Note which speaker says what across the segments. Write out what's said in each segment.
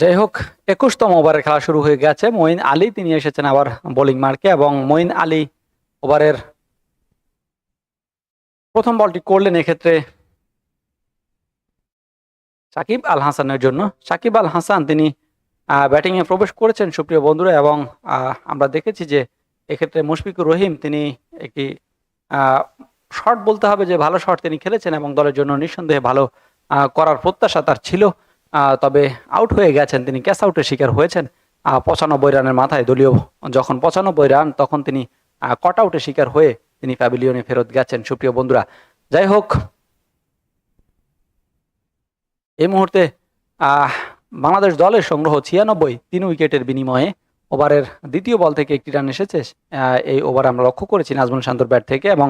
Speaker 1: যাই হোক একুশতম ওভারে খেলা শুরু হয়ে গেছে। মঈন আলী, তিনি এসেছেন আবার বোলিং মার্কে এবং মঈন আলী ওভারের প্রথম বলটি করলেন এক্ষেত্রে সাকিব আল হাসানের জন্য। সাকিব আল হাসান, তিনি ব্যাটিংয়ে প্রবেশ করেছেন সুপ্রিয় বন্ধুরা এবং আমরা দেখেছি যে এক্ষেত্রে মুশফিকুর রহিম, তিনি একটি শট বলতে হবে যে ভালো শট তিনি খেলেছেন এবং দলের জন্য নিঃসন্দেহে ভালো করার প্রত্যাশা তার ছিল। তবে আউট হয়ে গেছেন তিনি ক্যাশ আউটের শিকার হয়েছেন। পঁচানব্বই রানের মাথায় দলীয় যখন পঁচানব্বই রান, তখন তিনি কট আউটের শিকার হয়ে তিনি প্যাভিলিয়নে ফেরত গেছেন, সুপ্রিয় বন্ধুরা। যাই হোক, এই মুহূর্তে বাংলাদেশ দলের সংগ্রহ ছিয়ানব্বই তিন উইকেটের বিনিময়ে ওভারের দ্বিতীয় বল থেকে একটি রান এসেছে। এই ওভার আমরা লক্ষ্য করেছি নাজমুল শান্তর ব্যাট থেকে এবং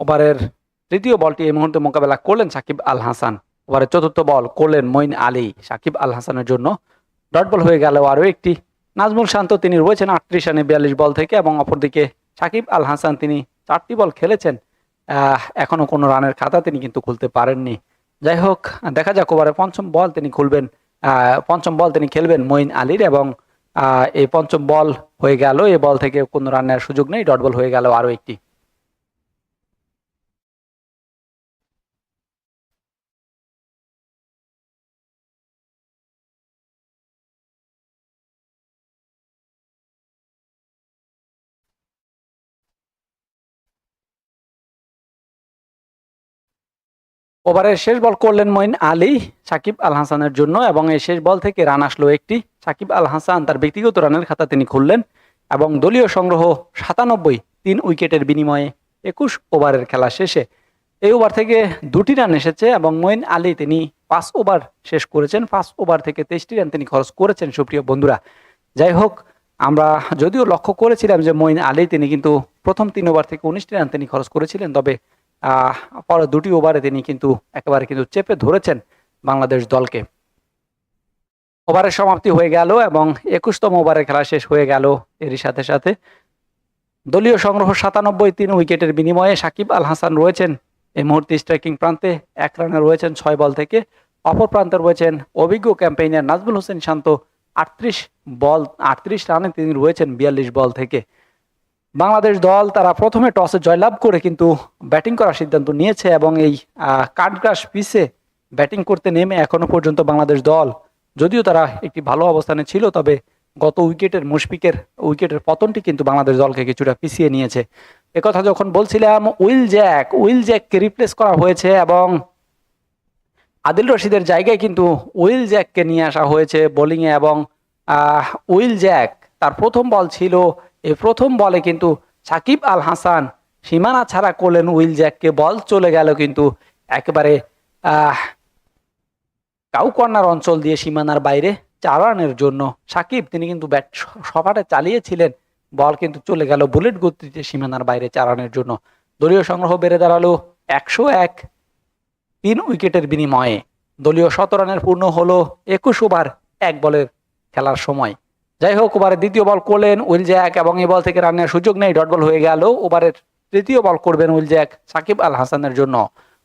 Speaker 1: ওভারের তৃতীয় বলটি এই মুহূর্তে মোকাবেলা করলেন সাকিব আল হাসান। ওভারের চতুর্থ বল করলেন মঈন আলী। সাকিব আল হাসানের জন্য ডট বল হয়ে গেল আরও একটি। নাজমুল শান্ত তিনি রয়েছেন আটত্রিশ রানে বিয়াল্লিশ বল থেকে এবং অপরদিকে সাকিব আল হাসান তিনি চারটি বল খেলেছেন। এখনও কোনো রানের খাতা তিনি কিন্তু খুলতে পারেননি। যাই হোক, দেখা যাক ওভারে পঞ্চম বল তিনি খুলবেন পঞ্চম বল তিনি খেলবেন মঈন আলীর এবং এই পঞ্চম বল হয়ে গেল। এই বল থেকে কোনো রানের সুযোগ নেই। ডট বল হয়ে গেল আরও একটি। ওভারের শেষ বল করলেন মঈন আলী সাকিব আল হাসানের জন্য এবং এই শেষ বল থেকে রান আসলো একটি। সাকিব আল হাসান তার ব্যক্তিগত রানের খাতা তিনি খুললেন এবং দলীয় সংগ্রহ সাতানব্বই তিন উইকেটের বিনিময়ে একুশ ওভারের খেলা শেষে এই ওভার থেকে দুটি রান এসেছে এবং মঈন আলী তিনি পাঁচ ওভার শেষ করেছেন। পাঁচ ওভার থেকে তেইশটি রান তিনি খরচ করেছেন সুপ্রিয় বন্ধুরা। যাই হোক, আমরা যদিও লক্ষ্য করেছিলাম যে মঈন আলী তিনি কিন্তু প্রথম তিন ওভার থেকে উনিশটি রান তিনি খরচ করেছিলেন, তবে পরে দুটি ওভারে তিনি কিন্তু একেবারে কিন্তু চেপে ধরেছেন বাংলাদেশ দলকে। ওভারের সমাপ্তি হয়ে গেল এবং একুশতম ওভারের খেলা শেষ হয়ে গেল এরই সাথে সাথে। দলীয় সংগ্রহ সাতানব্বই তিন উইকেটের বিনিময়ে সাকিব আল হাসান রয়েছেন। এই মুহূর্তে স্ট্রাইকিং প্রান্তে এক রানে রয়েছেন ছয় বল থেকে। অপর প্রান্তে রয়েছেন অভিজ্ঞ ক্যাম্পেইনার নাজমুল হোসেন শান্ত। আটত্রিশ বল, আটত্রিশ রানে তিনি রয়েছেন বিয়াল্লিশ বল থেকে। বাংলাদেশ দল তারা প্রথমে টসে জয়লাভ করে কিন্তু ব্যাটিং করার সিদ্ধান্ত নিয়েছে এবং এই কাঠগ্রাস পিসে ব্যাটিং করতে নেমে এখনও পর্যন্ত বাংলাদেশ দল, যদিও তারা একটি ভালো অবস্থানে ছিল, তবে গত উইকেটের মুশফিকের, উইকেটের পতনটি কিন্তু বাংলাদেশ দলকে কিছুটা পিছিয়ে নিয়েছে। একথা যখন বলছিলাম, উইল জ্যাক, উইল জ্যাককে রিপ্লেস করা হয়েছে এবং আদিল রশিদের জায়গায় কিন্তু উইল জ্যাককে নিয়ে আসা হয়েছে বোলিংয়ে এবং উইল জ্যাক তার প্রথম বল ছিল এই প্রথম বলে কিন্তু সাকিব আল হাসান, সীমানা ছাড়া করলেন উইল জ্যাককে, বল চলে গেল কিন্তু একেবারে কাউ কর্নার অঞ্চল দিয়ে সীমানার বাইরে চার রানের জন্য। সাকিব, তিনি কিন্তু ব্যাট সপাটে চালিয়েছিলেন, বল কিন্তু চলে গেল বুলেট গতিতে সীমানার বাইরে চার রানের জন্য। দলীয় সংগ্রহ বেড়ে দাঁড়াল একশো এক, তিন উইকেটের বিনিময়ে। দলীয় শত রানের পূর্ণ হলো একুশ ওভার এক বলের খেলার সময়। যাই হোক ওভারের দ্বিতীয় বল করলেন উইল জ্যাক এবং এই বল থেকে রানের সুযোগ নেই, ডট বল হয়ে গেল। ওভারের তৃতীয় বল করবেন উইল জ্যাক সাকিব আল হাসানের জন্য।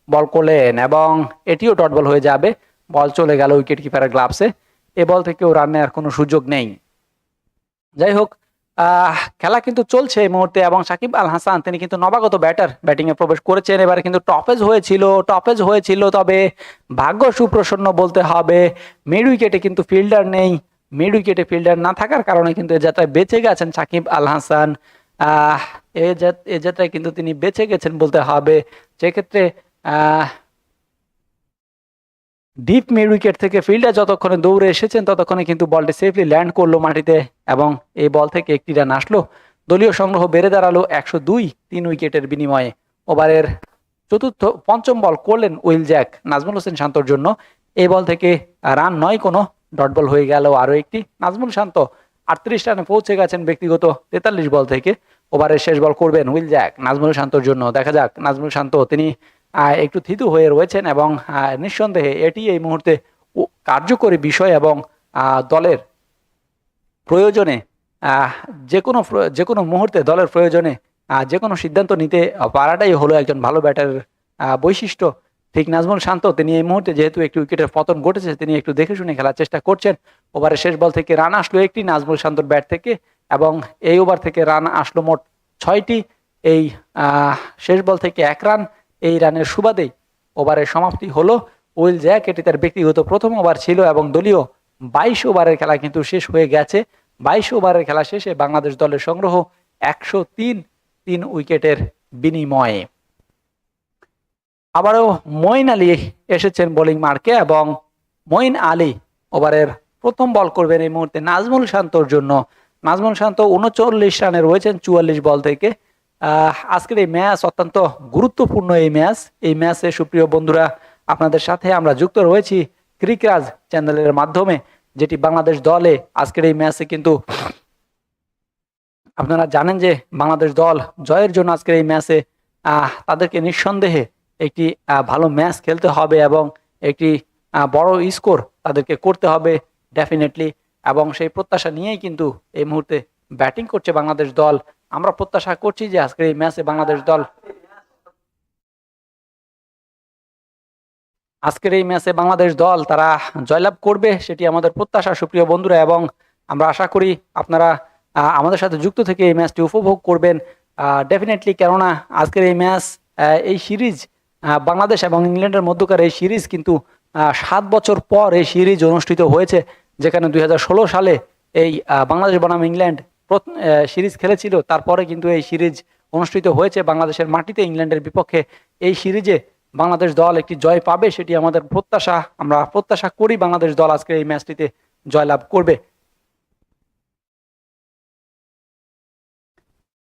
Speaker 1: বল করলেন এবং এটিও ডট বল হয়ে যাবে। বল চলে গেল উইকেট কিপারের গ্লাভসে। এ বল থেকেও রান নেওয়ার কোনো সুযোগ নেই। যাই হোক খেলা কিন্তু চলছে এই মুহূর্তে এবং সাকিব আল হাসান, তিনি কিন্তু নবাগত ব্যাটার। ব্যাটিং এ প্রবেশ করেছেন, এবারে কিন্তু টপেজ হয়েছিল টপেজ হয়েছিল, তবে ভাগ্য সুপ্রসন্ন বলতে হবে। মিড উইকেটে কিন্তু ফিল্ডার নেই। মিড উইকেটে ফিল্ডার না থাকার কারণে কিন্তু এ যাত্রায় বেঁচে গেছেন সাকিব আল হাসান। এ যাত- এ যাত্রায় কিন্তু তিনি বেঁচে গেছেন বলতে হবে। সেক্ষেত্রে ডিপ মিড উইকেট থেকে ফিল্ডার যতক্ষণে দৌড়ে এসেছেন ততক্ষণে কিন্তু বলটি সেফলি ল্যান্ড করল মাটিতে এবং এই বল থেকে একটি রান আসলো। দলীয় সংগ্রহ বেড়ে দাঁড়াল একশো দুই, তিন উইকেটের বিনিময়ে। ওভারের চতুর্থ, পঞ্চম বল করলেন উইল জ্যাক, নাজমুল হোসেন শান্তর জন্য। এই বল থেকে রান নয় কোনো ডট বল হয়ে গেল আরও একটি। নাজমুল শান্ত আটত্রিশ রানে পৌঁছে গেছেন ব্যক্তিগত তেতাল্লিশ বল থেকে। ওভারের শেষ বল করবেন উইল জ্যাক, নাজমুল শান্তর জন্য। দেখা যাক, নাজমুল শান্ত, তিনি একটু থিতু হয়ে রয়েছেন এবং নিঃসন্দেহে এটি এই মুহূর্তে কার্যকরী বিষয় এবং দলের প্রয়োজনে যে কোনো যে কোনো মুহূর্তে দলের প্রয়োজনে যে কোনো সিদ্ধান্ত নিতে পারাটাই হলো একজন ভালো ব্যাটারের বৈশিষ্ট্য। ঠিক নাজমুল শান্ত, তিনি এই মুহূর্তে যেহেতু একটি উইকেটের পতন ঘটেছে, তিনি একটু দেখে শুনে খেলার চেষ্টা করছেন। ওভারের শেষ বল থেকে রান আসলো একটি, নাজমুল শান্তর ব্যাট থেকে, এবং এই ওভার থেকে রান আসলো মোট ছয়টি। এই শেষ বল থেকে এক রান, এই রানের সুবাদেই ওভারের সমাপ্তি হলো। উইল জ্যাক, এটি তার ব্যক্তিগত প্রথম ওভার ছিল, এবং দলীয় বাইশ ওভারের খেলা কিন্তু শেষ হয়ে গেছে। বাইশ ওভারের খেলা শেষে বাংলাদেশ দলের সংগ্রহ একশো তিন তিন উইকেটের বিনিময়ে। আবারও মঈন আলী এসেছেন বোলিং মার্কে এবং মঈন আলী ওভারের প্রথম বল করবেন এই মুহূর্তে নাজমুল শান্তর জন্য। নাজমুল শান্ত উনচল্লিশ রানে রয়েছেন চুয়াল্লিশ বল থেকে। আজকের এই ম্যাচ অত্যন্ত গুরুত্বপূর্ণ এই ম্যাচ। এই ম্যাচে সুপ্রিয় বন্ধুরা, আপনাদের সাথে আমরা যুক্ত রয়েছি ক্রিকরাজ চ্যানেলের মাধ্যমে, যেটি বাংলাদেশ দলে আজকের এই ম্যাচে কিন্তু আপনারা জানেন যে বাংলাদেশ দল জয়ের জন্য আজকের এই ম্যাচে তাদেরকে নিঃসন্দেহে একটি ভালো ম্যাচ খেলতে হবে এবং একটি বড় স্কোর তাদেরকে করতে হবে, ডেফিনেটলি। এবং সেই প্রত্যাশা নিয়েই কিন্তু এই মুহূর্তে ব্যাটিং করছে বাংলাদেশ দল। আমরা প্রত্যাশা করছি যে আজকের এই ম্যাচে বাংলাদেশ দল আজকের এই ম্যাচে বাংলাদেশ দল তারা জয়লাভ করবে সেটি আমাদের প্রত্যাশা। সুপ্রিয় বন্ধুরা, এবং আমরা আশা করি আপনারা আমাদের সাথে যুক্ত থেকে এই ম্যাচটি উপভোগ করবেন। ডেফিনেটলি কেননা আজকের এই ম্যাচ এই সিরিজ বাংলাদেশ এবং ইংল্যান্ডের মধ্যকার এই সিরিজ কিন্তু সাত বছর পর এই সিরিজ অনুষ্ঠিত হয়েছে, যেখানে দুই হাজার ষোলো সালে এই বাংলাদেশ বনাম ইংল্যান্ড সিরিজ খেলেছিল। তারপরে কিন্তু এই সিরিজ অনুষ্ঠিত হয়েছে বাংলাদেশের মাটিতে। ইংল্যান্ডের বিপক্ষে এই সিরিজে বাংলাদেশ দল একটি জয় পাবে, সেটি আমাদের প্রত্যাশা। আমরা প্রত্যাশা করি বাংলাদেশ দল আজকে এই ম্যাচটিতে জয়লাভ করবে।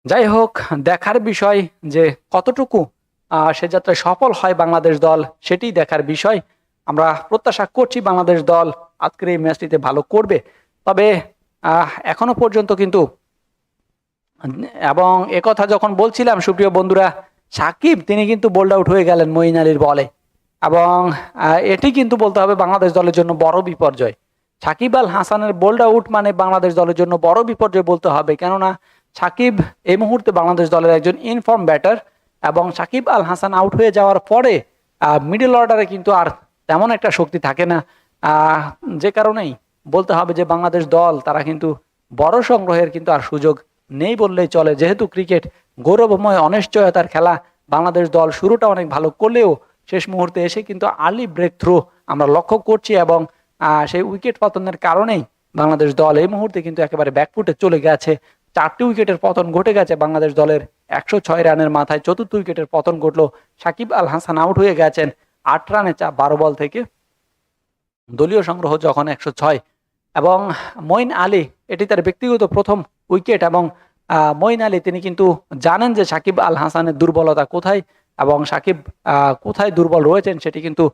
Speaker 1: যাই হোক, দেখার বিষয় যে কতটুকু সে যাত্রায় সফল হয় বাংলাদেশ দল, সেটি দেখার বিষয়। আমরা প্রত্যাশা করছি বাংলাদেশ দল আজকের এই ম্যাচটিতে ভালো করবে। তবে এখনও পর্যন্ত কিন্তু, এবং একথা যখন বলছিলাম, সুপ্রিয় বন্ধুরা, সাকিব, তিনি কিন্তু বোল্ড আউট হয়ে গেলেন মঈন আলীর বলে। এবং এটি কিন্তু বলতে হবে বাংলাদেশ দলের জন্য বড় বিপর্যয়। সাকিব আল হাসানের বোল্ড আউট মানে বাংলাদেশ দলের জন্য বড় বিপর্যয় বলতে হবে। কেননা, সাকিব এই মুহূর্তে বাংলাদেশ দলের একজন ইনফর্ম ব্যাটার। এবং সাকিব আল হাসান আউট হয়ে যাওয়ার পরে মিডল অর্ডারে কিন্তু আর তেমন একটা শক্তি থাকে না। যে কারণেই বলতে হবে যে বাংলাদেশ দল, তারা কিন্তু বড় সংগ্রহের কিন্তু আর সুযোগ নেই বললেই চলে। যেহেতু ক্রিকেট গৌরবময়, অনিশ্চয়তার খেলা, বাংলাদেশ দল শুরুটা অনেক ভালো করলেও শেষ মুহূর্তে এসে কিন্তু আর্লি ব্রেক থ্রু আমরা লক্ষ্য করছি এবং সেই উইকেট পতনের কারণেই বাংলাদেশ দল এই মুহূর্তে কিন্তু একেবারে ব্যাকফুটে চলে গেছে। চারটি উইকেটের পতন ঘটে গেছে বাংলাদেশ দলের একশো ছয় রানের মাথায় চতুর্থ উইকেটের পতন ঘটলো। সাকিব আল হাসান আউট হয়ে গেছেন। আট রানে চা বারো বল থেকে। দলীয় সংগ্রহ যখন একশো ছয়। এবং মঈন আলী, এটি তার ব্যক্তিগত প্রথম উইকেট এবং মঈন আলী তিনি কিন্তু জানেন যে সাকিব আল হাসানের দুর্বলতা কোথায় এবং সাকিব কোথায় দুর্বল রয়েছেন সেটি কিন্তু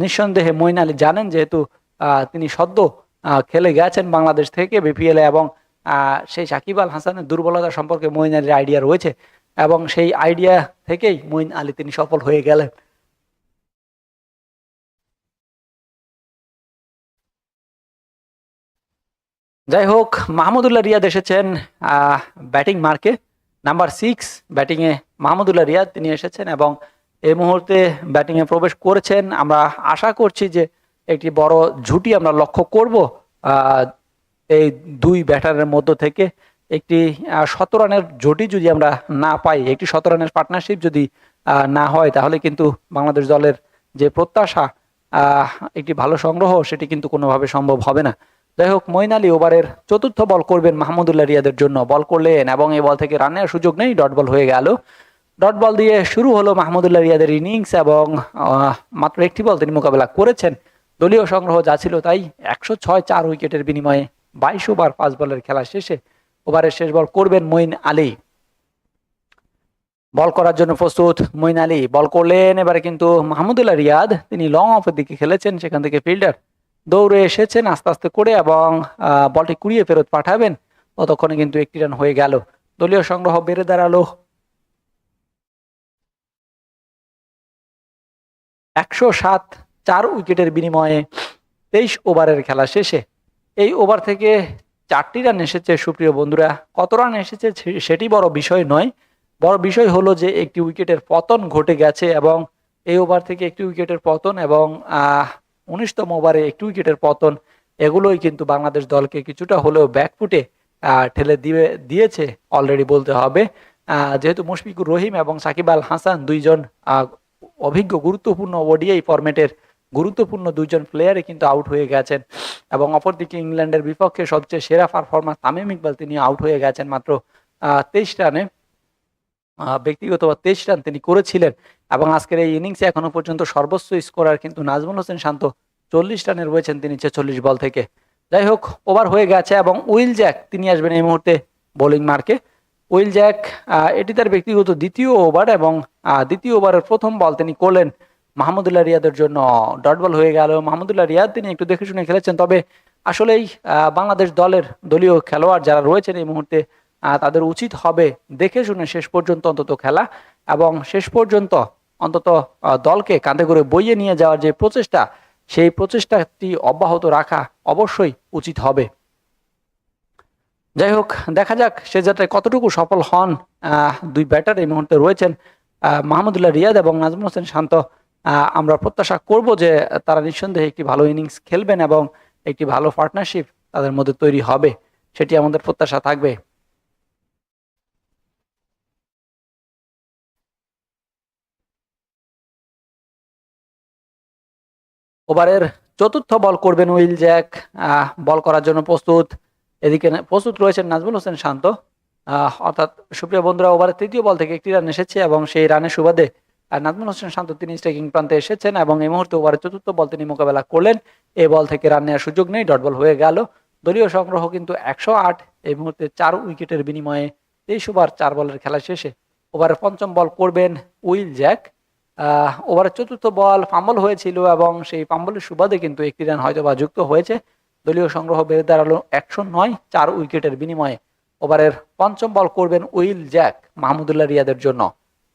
Speaker 1: নিঃসন্দেহে মঈন আলী জানেন। যেহেতু তিনি সদ্য খেলে গেছেন বাংলাদেশ থেকে বিপিএলে এবং সেই সাকিব আল হাসানের দুর্বলতা সম্পর্কে মঈন আলীর আইডিয়া রয়েছে এবং সেই আইডিয়া থেকেই মঈন আলী তিনি সফল হয়ে গেলেন। যাই হোক, মাহমুদুল্লাহ রিয়াদ এসেছেন ব্যাটিং মার্কে নাম্বার সিক্স ব্যাটিংয়ে মাহমুদুল্লাহ রিয়াদ তিনি এসেছেন এবং এই মুহূর্তে ব্যাটিংয়ে প্রবেশ করেছেন। আমরা আশা করছি যে একটি বড় ঝুটি আমরা লক্ষ্য করব এই দুই ব্যাটারের মধ্য থেকে একটি শত রানের জুটি যদি আমরা না পাই, একটি শত রানের পার্টনারশিপ যদি না হয়, তাহলে কিন্তু বাংলাদেশ দলের যে প্রত্যাশা একটি ভালো সংগ্রহ, সেটি কিন্তু কোনোভাবে সম্ভব হবে না। যাই হোক, মইন আলী ওভারের চতুর্থ বল করবেন মাহমুদুল্লাহ রিয়াদের জন্য। বল করলেন এবং এই বল থেকে রানের সুযোগ নেই, ডট বল হয়ে গেল। ডট বল দিয়ে শুরু হলো মাহমুদুল্লাহ রিয়াদের ইনিংস এবং মাত্র একটি বল তিনি মোকাবেলা করেছেন। দলীয় সংগ্রহ যা ছিল তাই একশো ছয় চার উইকেটের বিনিময়ে বাইশ ওভার পাঁচ বলের খেলা শেষে ওভারের শেষ বল করবেন মঈন আলী। বল করার জন্য প্রস্তুত মঈন আলী। বল করলেন এবারে কিন্তু মাহমুদুল্লাহ রিয়াদ। তিনি লং অফের দিকে খেলেছেন, সেখান থেকে ফিল্ডার দৌড়ে এসেছেন আস্তে আস্তে করে এবং বলটি কুড়িয়ে ফেরত পাঠাবেন। ততক্ষণে কিন্তু একটি রান হয়ে গেল। দলীয় সংগ্রহ বেড়ে দাঁড়াল। একশো সাত চার উইকেটের বিনিময়ে তেইশ ওভারের খেলা শেষে এই ওভার থেকে চারটি রান এসেছে, সুপ্রিয় বন্ধুরা। কত রান এসেছে সেটি বড় বিষয় নয়। বড় বিষয় হলো যে একটি উইকেটের পতন ঘটে গেছে এবং এই ওভার থেকে একটি উইকেটের পতন এবং উনিশতম ওভারে একটি উইকেটের পতন, এগুলোই কিন্তু বাংলাদেশ দলকে কিছুটা হলেও ব্যাকফুটে ঠেলে দিয়ে দিয়েছে অলরেডি বলতে হবে। যেহেতু মুশফিকুর রহিম এবং সাকিব আল হাসান দুইজন অভিজ্ঞ গুরুত্বপূর্ণ ওডিআই ফরম্যাটের গুরুত্বপূর্ণ দুজন প্লেয়ারই কিন্তু আউট হয়ে গেছেন। এবং অপরদিকে ইংল্যান্ডের বিপক্ষে সবচেয়ে সেরা পারফরমার তামিম ইকবাল তিনি আউট হয়ে গেছেন মাত্র তেইশ রানে। ব্যক্তিগত বা তেইশ রান তিনি করেছিলেন। এবং আজকের এই ইনিংসে এখনও পর্যন্ত সর্বোচ্চ স্কোরার কিন্তু নাজমুল হোসেন শান্ত চল্লিশ রানে রয়েছেন তিনি ছেচল্লিশ বল থেকে। যাই হোক ওভার হয়ে গেছে এবং উইল জ্যাক, তিনি আসবেন এই মুহূর্তে বোলিং মার্কে। উইল জ্যাক এটি তার ব্যক্তিগত দ্বিতীয় ওভার এবং দ্বিতীয় ওভারের প্রথম বল তিনি করলেন। মাহমুদুল্লাহ রিয়াদের জন্য ডট বল হয়ে গেল। মাহমুদুল্লাহ রিয়াদ, তিনি একটু দেখে শুনে খেলেছেন। তবে আসলেই বাংলাদেশ দলের দলীয় খেলোয়াড় যারা রয়েছেন এই মুহূর্তে তাদের উচিত হবে দেখে শুনে শেষ পর্যন্ত অন্তত খেলা এবং শেষ পর্যন্ত অন্তত দলকে কাঁধে করে বইয়ে নিয়ে যাওয়ার যে প্রচেষ্টা, সেই প্রচেষ্টাটি অব্যাহত রাখা অবশ্যই উচিত হবে। যাই হোক, দেখা যাক সে যাত্রায় কতটুকু সফল হন দুই ব্যাটার এই মুহূর্তে রয়েছেন মাহমুদুল্লাহ রিয়াদ এবং নাজমুল হোসেন শান্ত। আমরা প্রত্যাশা করব যে তারা নিঃসন্দেহে একটি ভালো ইনিংস খেলবেন এবং একটি ভালো পার্টনারশিপ তাদের মধ্যে তৈরি হবে, সেটি আমাদের প্রত্যাশা থাকবে। ওভারের চতুর্থ বল করবেন উইল জ্যাক। বল করার জন্য প্রস্তুত। এদিকে প্রস্তুত রয়েছেন নাজমুল হোসেন শান্ত। অর্থাৎ সুপ্রিয় বন্ধুরা, ওভারের তৃতীয় বল থেকে একটি রান এসেছে এবং সেই রানের সুবাদে আহ, নাজমুল হোসেন শান্ত তিনি স্ট্রাইকিং প্রান্তে এসেছেন এবং এই মুহূর্তে ওভারের চতুর্থ বল তিনি মোকাবেলা করলেন। এই বল থেকে রান নেওয়ার সুযোগ নেই ডট বল হয়ে গেল। দলীয় সংগ্রহ কিন্তু একশো আট এই মুহূর্তে চার উইকেটের বিনিময়ে তেইশ ওভার চার বলের খেলা শেষে ওভারের পঞ্চম বল করবেন উইল জ্যাক। ওভারের চতুর্থ বল ফাম্বল হয়েছিল এবং সেই ফাম্বলের সুবাদে কিন্তু একটি রান হয়তো বা যুক্ত হয়েছে। দলীয় সংগ্রহ বেড়ে দাঁড়াল একশো নয় চার উইকেটের বিনিময়ে। ওভারের পঞ্চম বল করবেন উইল জ্যাক মাহমুদুল্লাহ রিয়াদের জন্য।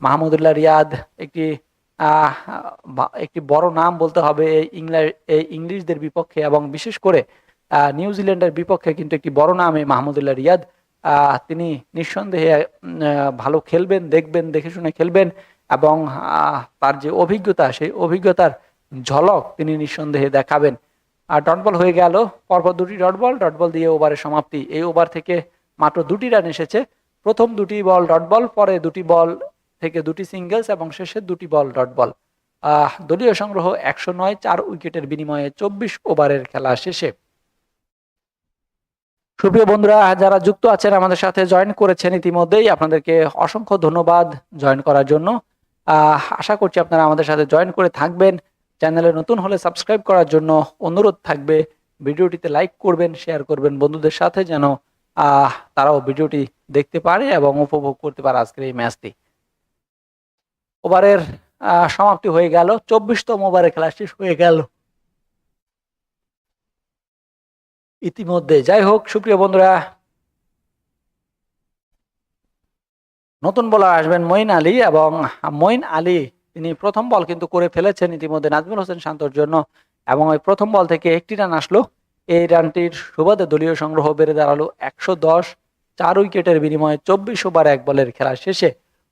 Speaker 1: মাহমুদুল্লাহ রিয়াদ একটি একটি বড় নাম বলতে হবে এই ইংলিশদের বিপক্ষে এবং বিশেষ করে নিউজিল্যান্ডের বিপক্ষে কিন্তু একটি বড় নাম এই মাহমুদুল্লাহ রিয়াদ। তিনি নিঃসন্দেহে ভালো খেলবেন, দেখবেন, দেখে শুনে খেলবেন এবং তার যে অভিজ্ঞতা, সেই অভিজ্ঞতার ঝলক তিনি নিঃসন্দেহে দেখাবেন। আর ডটবল হয়ে গেল, পরপর দুটি ডটবল ডটবল দিয়ে ওভারের সমাপ্তি। এই ওভার থেকে মাত্র দুটি রান এসেছে। প্রথম দুটি বল ডট বল পরে দুটি বল থেকে দুটি সিঙ্গেলস এবং শেষে দুটি বল ডট বল আহ, দলীয় সংগ্রহ একশো নয় চার উইকেটের বিনিময়ে চব্বিশ ওভারের খেলা শেষে। সুপ্রিয় বন্ধুরা যারা যুক্ত আছেন আমাদের সাথে জয়েন করেছেন ইতিমধ্যেই আপনাদেরকে অসংখ্য ধন্যবাদ জয়েন করার জন্য। আশা করছি আপনারা আমাদের সাথে জয়েন করে থাকবেন। চ্যানেলে নতুন হলে সাবস্ক্রাইব করার জন্য অনুরোধ থাকবে। ভিডিওটিতে লাইক করবেন শেয়ার করবেন বন্ধুদের সাথে যেন আহ, তারাও ভিডিওটি দেখতে পারে এবং উপভোগ করতে পারে আজকের এই ম্যাচটি ওভারের সমাপ্তি হয়ে গেল। চব্বিশতম ওভারে খেলা শেষ হয়ে গেল। ইতিমধ্যে। যাই হোক, সুপ্রিয় বন্ধুরা, নতুন বলার আসবেন মঈন আলী এবং মঈন আলী তিনি প্রথম বল কিন্তু করে ফেলেছেন ইতিমধ্যে নাজমুল হোসেন শান্তর জন্য এবং ওই প্রথম বল থেকে একটি রান আসলো। এই রানটির সুবাদে দলীয় সংগ্রহ বেড়ে দাঁড়াল একশো দশ, চার উইকেটের বিনিময়ে চব্বিশ ওভার এক বলের খেলা শেষে।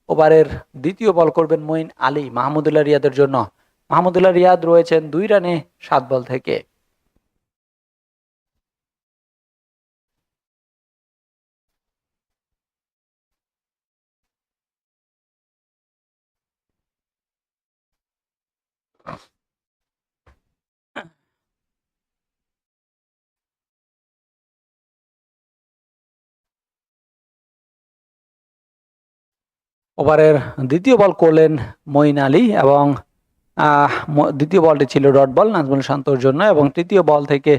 Speaker 1: ওভারের দ্বিতীয় বল করবেন মঈন আলী মাহমুদুল্লাহ রিয়াদের জন্য। মাহমুদুল্লাহ রিয়াদ রয়েছেন দুই রানে সাত বল থেকে। ওভারের দ্বিতীয় বল করলেন মঈন আলী এবং দ্বিতীয় বলটি ছিল ডট বল, নাজমুল শান্তর জন্য এবং তৃতীয় বল থেকে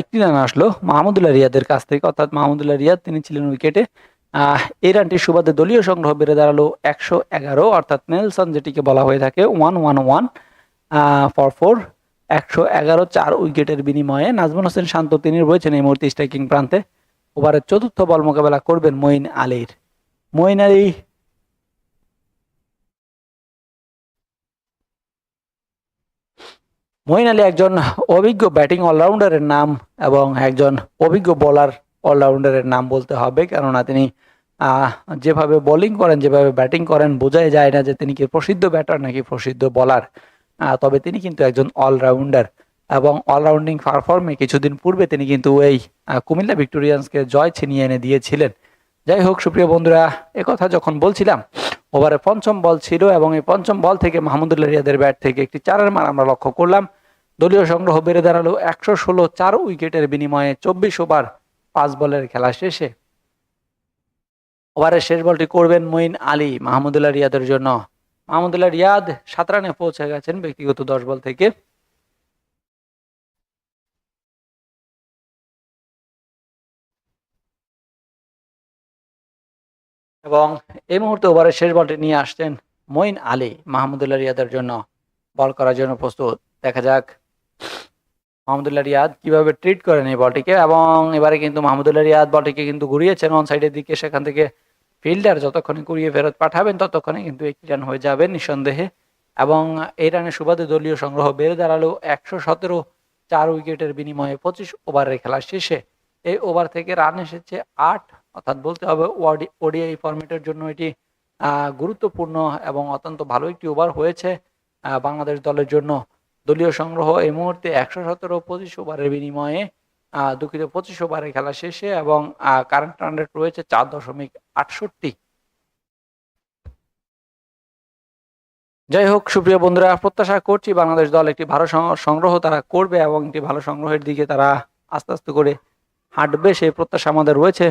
Speaker 1: একটি রান আসলো মাহমুদুল্লাহ রিয়াদের কাছ থেকে। অর্থাৎ মাহমুদুল্লাহ রিয়াদ, তিনি ছিলেন উইকেটে এই রানটির সুবাদে দলীয় সংগ্রহ বেড়ে দাঁড়াল একশো এগারো। অর্থাৎ নেলসন যেটিকে বলা হয়ে থাকে one one one for four, একশো এগারো চার উইকেটের বিনিময়ে। নাজমুল হোসেন শান্ত তিনি রয়েছেন এই মুহূর্তে স্ট্রাইকিং প্রান্তে। ওভারের চতুর্থ বল মোকাবেলা করবেন মঈন আলীর। মঈন আলী মঈন আলী একজন অভিজ্ঞ ব্যাটিং অলরাউন্ডারের নাম এবং একজন অভিজ্ঞ বোলার অলরাউন্ডারের নাম বলতে হবে। কেননা তিনি যেভাবে বোলিং করেন, যেভাবে ব্যাটিং করেন, বোঝাই যায় না যে তিনি কি প্রসিদ্ধ ব্যাটার নাকি প্রসিদ্ধ বলার। তবে তিনি কিন্তু একজন অলরাউন্ডার এবং অলরাউন্ডিং পারফর্মে কিছুদিন পূর্বে তিনি কিন্তু এই কুমিল্লা ভিক্টোরিয়ান্সকে জয় ছিনিয়ে এনে দিয়েছিলেন। যাই হোক, সুপ্রিয় বন্ধুরা কথা যখন বলছিলাম ওভারে পঞ্চম বল ছিল এবং এই পঞ্চম বল থেকে মাহমুদুল্লাহ রিয়াদের ব্যাট থেকে একটি চারের মার আমরা লক্ষ্য করলাম। দলীয় সংগ্রহ বেড়ে দাঁড়াল একশো ষোলো চার উইকেটের বিনিময়ে চব্বিশ ওভার পাঁচ বলের খেলা শেষে। ওভারের শেষ বলটি করবেন মঈন আলী মাহমুদুল্লাহ রিয়াদের জন্য। মাহমুদুল্লাহ রিয়াদ সাত রানে পৌঁছে গেছেন ব্যক্তিগত দশ বল থেকে। এবং এই মুহূর্তে ওভারের শেষ বলটি নিয়ে আসছেন মঈন আলী মাহমুদুল্লাহ রিয়াদের জন্য। বল করার জন্য প্রস্তুত। দেখা যাক মাহমুদুল্লাহ রিয়াদ কীভাবে ট্রিট করেন এই বলটিকে এবং এবারে কিন্তু মাহমুদুল্লাহ রিয়াদ বলটিকে কিন্তু ঘুরিয়েছেন অন সাইডের দিকে। সেখান থেকে ফিল্ডার যতক্ষণে ঘুরিয়ে ফেরত পাঠাবেন ততক্ষণে কিন্তু একটি রান হয়ে যাবে নিঃসন্দেহে। এবং এই রানের সুবাদে দলীয় সংগ্রহ বেড়ে দাঁড়াল একশো সতেরো চার উইকেটের বিনিময়ে পঁচিশ ওভারের খেলা শেষে। এই ওভার থেকে রান এসেছে আট অর্থাৎ বলতে হবে ওডিআই ফরম্যাটের জন্য এটি গুরুত্বপূর্ণ এবং অত্যন্ত ভালো একটি ওভার হয়েছে বাংলাদেশ দলের জন্য। দলীয় সংগ্রহ এই মুহূর্তে একশো সতেরো পঁচিশ ওভারের বিনিময়ে দুঃখিত পঁচিশ ওভারের খেলা শেষে এবং কারেন্ট রান রেট রয়েছে চার দশমিক আটষট্টি। যাই হোক, সুপ্রিয় বন্ধুরা, প্রত্যাশা করছি বাংলাদেশ দল একটি ভালো সংগ্রহ তারা করবে এবং একটি ভালো সংগ্রহের দিকে তারা আস্তে আস্তে করে হাঁটবে, সেই প্রত্যাশা আমাদের রয়েছে।